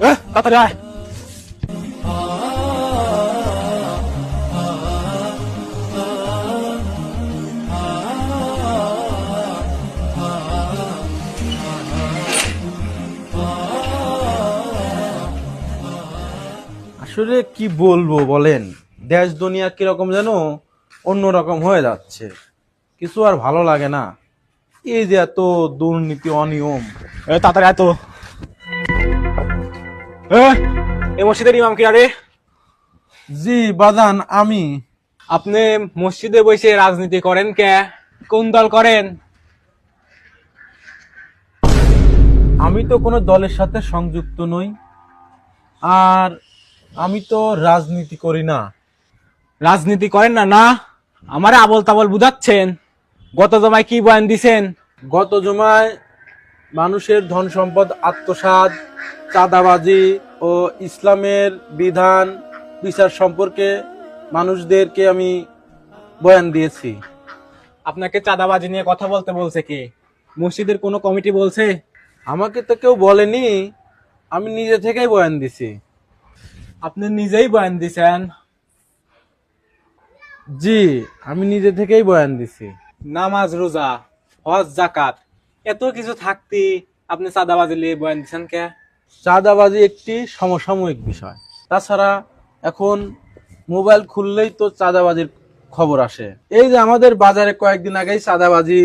তাড়াতাড়ি আয়। আসলে কি বলব বলেন? দেশ দুনিয়া কীরকম যেন অন্যরকম হয়ে যাচ্ছে। কিছু আর ভালো লাগে না। এই যে এত দুর্নীতি অনিয়ম। তাড়াতাড়ি আয় তো। এ, এই মসজিদের ইমাম কি আরে? জি বাদান আমি। আপনি মসজিদে বসে রাজনীতি করেন কে? কোন দল করেন? আমি তো কোনো দলের সাথে সংযুক্ত নই আর আমি তো রাজনীতি করি না। রাজনীতি করেন না না? আমারে আবল তাবল বুঝাচ্ছেন? গত জমায় কি বয়ান দিছেন? গত জমায় মানুষের ধন সম্পদ আত্মসাৎ চাঁদাবাজি ও ইসলামের বিধান বিচার সম্পর্কে মানুষদেরকে আমি বয়ান দিয়েছি। আপনাকে চাঁদাবাজি নিয়ে কথা বলতে বলছে কি? মসজিদের কোনো কমিটি বলছে? আমাকে তো কেউ বলেনি আমি নিজে থেকেই বয়ান দিছি। আপনি নিজেই বয়ান দিছেন? জি আমি নিজে থেকেই বয়ান দিছি। নামাজ রোজা হজ জাকাত এত কিছু থাকতে আপনি চাঁদাবাজি নিয়ে বয়ান দিছেন কে? চাঁদাবাজি একটি সমসাময়িক বিষয়। তাছাড়া এখন মোবাইল খুললেই তো চাঁদাবাজির খবর আসে। এই যে আমাদের বাজারে কয়েকদিন আগেই চাঁদাবাজি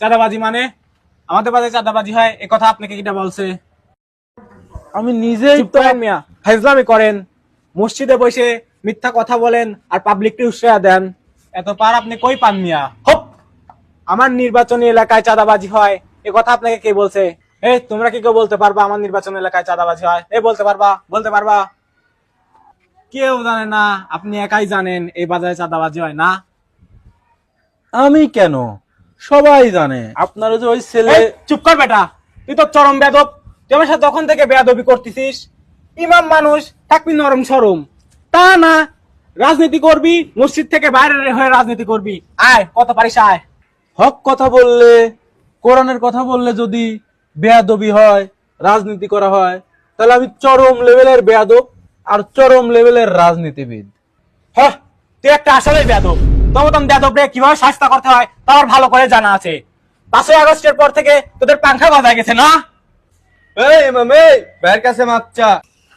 চাঁদাবাজি মানে? আমাদের বাজারে চাঁদাবাজি হয় এ কথা আপনাকে কিটা বলছে? আমি নিজেই তো করেন মিয়া ফাইজলামি করেন মসজিদে বসে মিথ্যা কথা বলেন আর পাবলিককে উৎসাহ দেন। এত পার আপনি কই পান মিয়া? হপ! আমার নির্বাচনী এলাকায় চাঁদাবাজি হয়। এ কথা আপনাকে কে বলছে? এই তোমরা কি কেউ বলতে পারবা আমার নির্বাচন এলাকায় চাঁদাবাজি হয়? এ বলতে পারবা বলতে পারবা। কেউ জানে না আপনি একাই জানেন এই বাজারে চাঁদাবাজি হয় না। আমি কেন? সবাই জানে। আপনারা যে ওই ছেলে এই, চুপ কর বেটা। তুই তো চরম বেদব তুই আমার সাথে তখন থেকে বেয়াদবি করতেছিস ইমাম মানুষ থাকবি নরম সরম। তা না রাজনীতি করবি মসজিদ থেকে বাইরে হয়ে রাজনীতি করবি। আয় কত পারিস আয়। হক কথা বললে কোরআনের কথা বললে যদি বেয়াদবি হয় রাজনীতি করা হয় তাহলে আমি চরম লেভেলের বেয়াদব আর চরম লেভেলের রাজনীতিবিদ। হ্যাঁ তুই একটা আসলেই বেয়াদব। তবে তখন কীভাবে শাস্তা করতে হয় তা আমার ভালো করে জানা আছে। পাঁচই আগস্টের পর থেকে তোদের পাংখা বাজা গেছে না? এই ইমাম এই ভাইয়ের কাছে মাপ চা।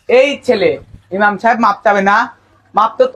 এই ছেলে ইমাম সাহেব মাপ চাবে না? মাপ তো